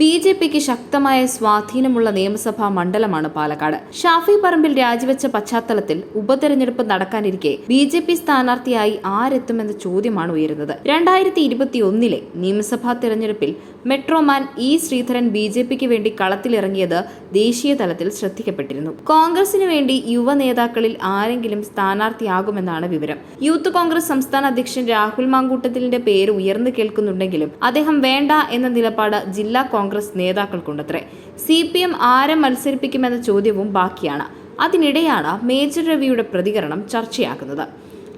B J പിക്ക് ശക്തമായ സ്വാധീനമുള്ള നിയമസഭാ മണ്ഡലമാണ് പാലക്കാട്. ഷാഫി പറമ്പിൽ രാജിവെച്ച പശ്ചാത്തലത്തിൽ ഉപതെരഞ്ഞെടുപ്പ് നടക്കാനിരിക്കെ ബി ജെ പി സ്ഥാനാർത്ഥിയായി ആരെത്തുമെന്ന ചോദ്യമാണ് ഉയരുന്നത്. രണ്ടായിരത്തി ഇരുപത്തി ഒന്നിലെ നിയമസഭാ തെരഞ്ഞെടുപ്പിൽ Metroman E Sreedharan B J പിക്ക് വേണ്ടി കളത്തിലിറങ്ങിയത് ദേശീയ തലത്തിൽ ശ്രദ്ധിക്കപ്പെട്ടിരുന്നു. കോൺഗ്രസിന് വേണ്ടി യുവ നേതാക്കളിൽ ആരെങ്കിലും സ്ഥാനാർത്ഥിയാകുമെന്നാണ് വിവരം. യൂത്ത് കോൺഗ്രസ് സംസ്ഥാന അധ്യക്ഷൻ രാഹുൽ മാങ്കൂട്ടത്തിലിന്റെ പേര് ഉയർന്നു കേൾക്കുന്നുണ്ടെങ്കിലും അദ്ദേഹം വേണ്ട എന്ന നിലപാട് ജില്ലാ കോൺഗ്രസ് നേതാക്കൾക്കുണ്ടത്രേ. സി പി എം ആരെ മത്സരിപ്പിക്കുമെന്ന ചോദ്യവും ബാക്കിയാണ്. അതിനിടെയാണ് മേജർ രവിയുടെ പ്രതികരണം ചർച്ചയാക്കുന്നത്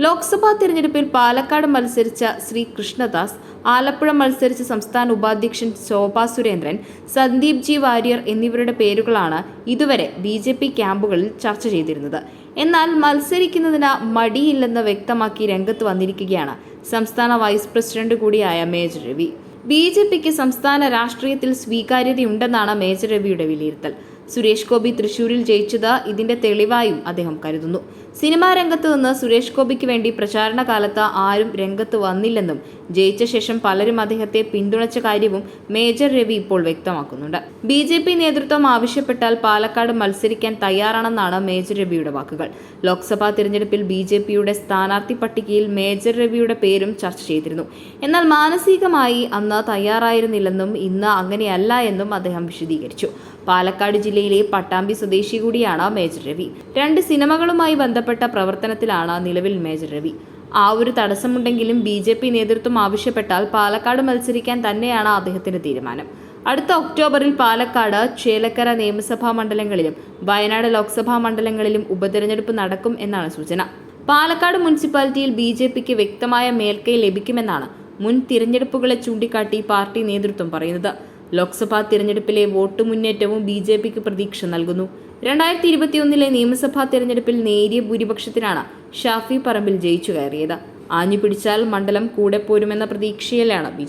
ലോക്സഭാ തിരഞ്ഞെടുപ്പിൽ പാലക്കാട് മത്സരിച്ച ശ്രീ കൃഷ്ണദാസ് ആലപ്പുഴ മത്സരിച്ച സംസ്ഥാന ഉപാധ്യക്ഷൻ ശോഭാ സുരേന്ദ്രൻ സന്ദീപ് ജി വാര്യർ എന്നിവരുടെ പേരുകളാണ് ഇതുവരെ ബി ജെ പി ക്യാമ്പുകളിൽ ചർച്ച ചെയ്തിരുന്നത്. എന്നാൽ മത്സരിക്കുന്നതിന് മടിയില്ലെന്ന് വ്യക്തമാക്കി രംഗത്ത് വന്നിരിക്കുകയാണ് സംസ്ഥാന വൈസ് പ്രസിഡന്റ് കൂടിയായ മേജർ രവി. ബി ജെ പിക്ക് സംസ്ഥാന രാഷ്ട്രീയത്തിൽ സ്വീകാര്യതയുണ്ടെന്നാണ് മേജർ രവിയുടെ വിലയിരുത്തൽ. സുരേഷ് ഗോപി തൃശൂരിൽ ജയിച്ചത് ഇതിന്റെ തെളിവായും അദ്ദേഹം കരുതുന്നു. സിനിമാ രംഗത്ത് നിന്ന് സുരേഷ് ഗോപിക്ക് വേണ്ടി പ്രചാരണ കാലത്ത് ആരും രംഗത്ത് വന്നില്ലെന്നും ജയിച്ച ശേഷം പലരും അദ്ദേഹത്തെ പിന്തുണച്ച കാര്യവും മേജർ രവി ഇപ്പോൾ വ്യക്തമാക്കുന്നുണ്ട്. ബി ജെ പി നേതൃത്വം ആവശ്യപ്പെട്ടാൽ പാലക്കാട് മത്സരിക്കാൻ തയ്യാറാണെന്നാണ് മേജർ രവിയുടെ വാക്കുകൾ. ലോക്സഭാ തിരഞ്ഞെടുപ്പിൽ ബി ജെ പിയുടെ സ്ഥാനാർത്ഥി പട്ടികയിൽ മേജർ രവിയുടെ പേരും ചർച്ച ചെയ്തിരുന്നു. എന്നാൽ മാനസികമായി അന്ന് തയ്യാറായിരുന്നില്ലെന്നും ഇന്ന് അങ്ങനെയല്ല എന്നും അദ്ദേഹം വിശദീകരിച്ചു. പാലക്കാട് ജില്ലയിലെ പട്ടാമ്പി സ്വദേശി കൂടിയാണ് മേജർ രവി. രണ്ട് സിനിമകളുമായി ബന്ധപ്പെട്ട പ്രവർത്തനത്തിലാണ് നിലവിൽ മേജർ രവി. ആ ഒരു തടസ്സമുണ്ടെങ്കിലും ബി ജെ പി നേതൃത്വം ആവശ്യപ്പെട്ടാൽ പാലക്കാട് മത്സരിക്കാൻ തന്നെയാണ് അദ്ദേഹത്തിന്റെ തീരുമാനം. അടുത്ത ഒക്ടോബറിൽ പാലക്കാട് ചേലക്കര നിയമസഭാ മണ്ഡലങ്ങളിലും വയനാട് ലോക്സഭാ മണ്ഡലങ്ങളിലും ഉപതെരഞ്ഞെടുപ്പ് നടക്കും എന്നാണ് സൂചന. പാലക്കാട് മുനിസിപ്പാലിറ്റിയിൽ ബി ജെ പിക്ക് വ്യക്തമായ മേൽക്കൈ ലഭിക്കുമെന്നാണ് മുൻ തിരഞ്ഞെടുപ്പുകളെ ചൂണ്ടിക്കാട്ടി പാർട്ടി നേതൃത്വം പറയുന്നത്. ലോക്സഭാ തിരഞ്ഞെടുപ്പിലെ വോട്ട് മുന്നേറ്റവും ബി ജെ പിക്ക് പ്രതീക്ഷ നൽകുന്നു. രണ്ടായിരത്തി ഇരുപത്തിയൊന്നിലെ നിയമസഭാ തിരഞ്ഞെടുപ്പിൽ നേരിയ ഭൂരിപക്ഷത്തിനാണ് ഷാഫി പറമ്പിൽ ജയിച്ചു കയറിയത്. ആഞ്ഞു പിടിച്ചാൽ മണ്ഡലം കൂടെ പോരുമെന്ന പ്രതീക്ഷയിലാണ് ബി